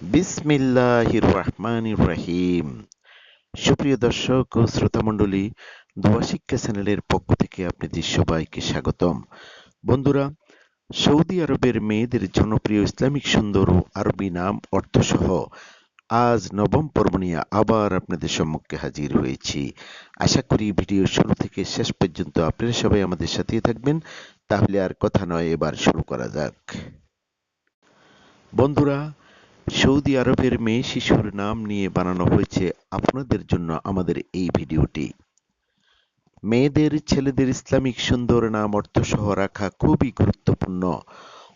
বিসমিল্লাহির রহমানির রহিম সুপ্রিয় দর্শক ও শ্রোতামণ্ডলী, দোয়া শিক্ষা চ্যানেলের পক্ষ থেকে আপনাদের সবাইকে স্বাগতম। বন্ধুরা, সৌদি আরবের মেয়েদের জনপ্রিয় ইসলামিক সুন্দর ও আরবি নাম অর্থসহ আজ নবম পর্ব নিয়ে আবার আপনাদের সম্মুখে হাজির হয়েছি। আশা করি ভিডিও শুরু থেকে শেষ পর্যন্ত আপনারা সবাই আমাদের সাথে থাকবেন। তাহলে আর কথা নয়, এবার শুরু করা যাক। বন্ধুরা সৌদি আরবের মেয়ে শিশুর নাম নিয়ে বানানো হয়েছে আপনাদের জন্য আমাদের এই ভিডিওটি। মেয়েদের ছেলেদের ইসলামিক সুন্দর নাম অর্থসহ রাখা খুবই গুরুত্বপূর্ণ।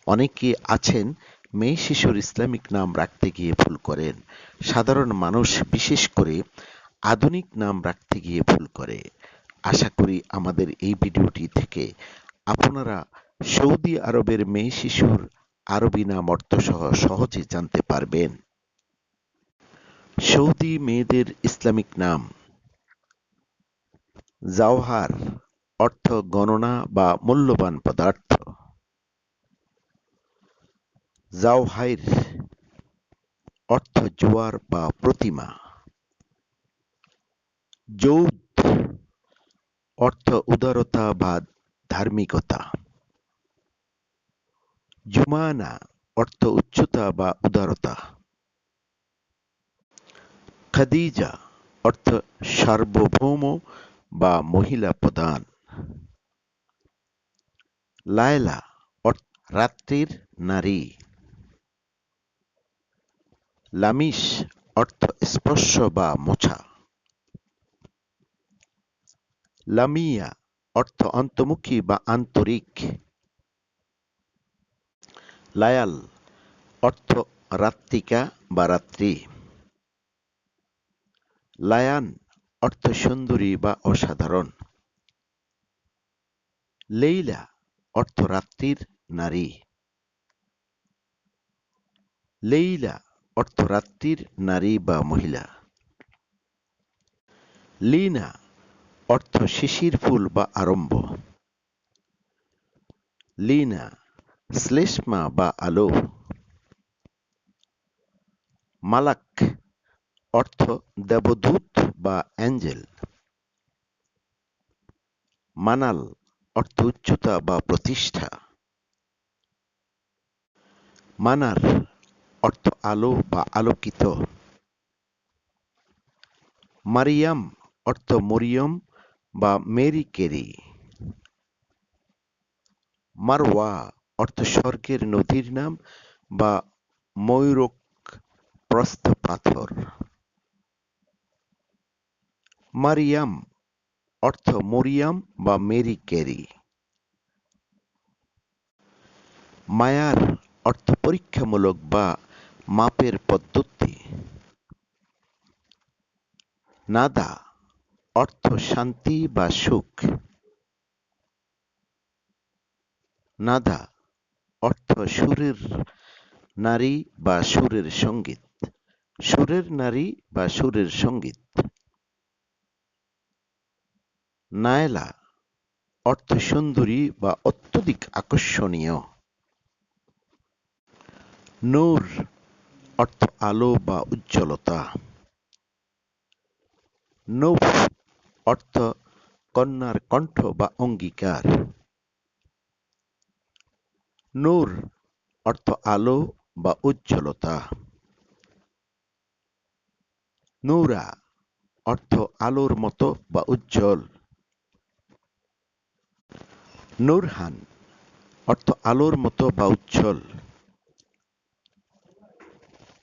অনেকে আছেন মেয়ে শিশুর ইসলামিক নাম রাখতে গিয়ে ভুল করেন। সাধারণ মানুষ বিশেষ করে আধুনিক নাম রাখতে গিয়ে ভুল করে। আশা করি আমাদের এই ভিডিওটি থেকে আপনারা সৌদি আরবের মেয়ে শিশুর আরবি নাম অর্থসহ সহজে জানতে পারবেন। সৌদি মেয়েদের ইসলামিক নাম। জাওহার অর্থ গণনা বা মূল্যবান পদার্থ। জাওহাইর অর্থ জোয়ার বা প্রতিমা। যৌদ অর্থ উদারতা বা ধার্মিকতা। জুমানা অর্থ উচ্চতা বা উদারতা। খাদিজা অর্থ সার্বভৌম বা মহিলা প্রধান। লায়লা অর্থ রাত্রির নারী। লামিশ অর্থ স্পর্শ বা মোছা। লামিয়া অর্থ অন্তর্মুখী বা আন্তরিক। লায়াল, অর্থ রাত্রিকা বা রাত্রি। লায়ান, অর্থ সুন্দরী বা অসাধারণ। লেইলা, অর্থ রাত্রির নারী। লেইলা, অর্থ রাত্রির নারী বা মহিলা। লিনা, অর্থ শিশির ফুল বা আরম্ভ। লিনা শ্লেষ্মা বা আলো মালাক অর্থ দেবদূত বা অ্যাঞ্জেল মানাল অর্থ উচ্চতা বা প্রতিষ্ঠা মানার অর্থ আলো বা আলোকিত মারিয়াম অর্থ মরিয়ম বা মেরি কেরি মারওয়া অর্থ স্বর্গের নদীর নাম বা ময়ূরক প্রস্থ পাথর। মারিয়াম অর্থ মরিয়াম বা মেরি ক্যারি। মায়ার অর্থ পরীক্ষামূলক বা মাপের পদ্ধতি। নাদা অর্থ শান্তি বা সুখ। নাদা অর্থ সুরের নারী বা সুরের সংগীত। সুরের নারী বা সুরের সংগীত। নায়লা, অর্থ সুন্দরী বা অত্যধিক আকর্ষণীয়। নূর, অর্থ আলো বা উজ্জ্বলতা। নৌফ, অর্থ কন্যার কণ্ঠ বা অঙ্গীকার। নূর অর্থ আলো বা উজ্জ্বলতা। নূরা অর্থ আলোর মতো বা উজ্জ্বল। নূরহান অর্থ আলোর মতো বা উজ্জ্বল।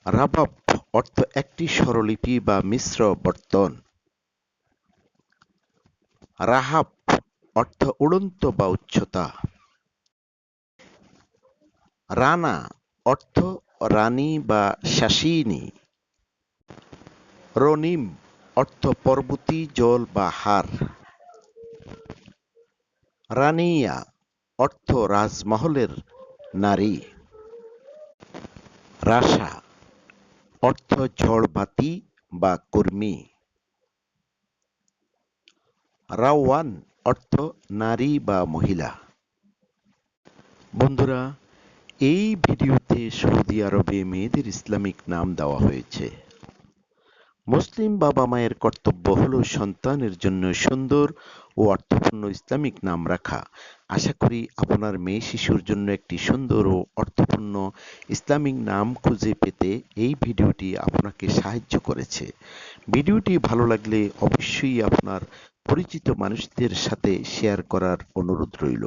রাবাব অর্থ একটি স্বরলিপি বা মিশ্র বর্তন। রাহাব অর্থ উড়ন্ত বা উচ্চতা। রানা অর্থ রানী বা শাসিনী। রনিম অর্থ পর্বতী, জল বা হার। রানিয়া অর্থ রাজমহলের নারী। রাশা অর্থ ঝড়বাতি বা কর্মী। রাওয়ান অর্থ নারী বা মহিলা। বন্ধুরা এই ভিডিওতে সৌদি আরবে মেয়েদের ইসলামিক নাম দেওয়া হয়েছে। মুসলিম বাবা মায়ের কর্তব্য হলো সন্তানের জন্য সুন্দর ও অর্থপূর্ণ ইসলামিক নাম রাখা। আশা করি আপনার মেয়ে শিশুর জন্য একটি সুন্দর ও অর্থপূর্ণ ইসলামিক নাম খুঁজে পেতে এই ভিডিওটি আপনাকে সাহায্য করেছে। ভিডিওটি ভালো লাগলে অবশ্যই আপনার পরিচিত মানুষদের সাথে শেয়ার করার অনুরোধ রইল।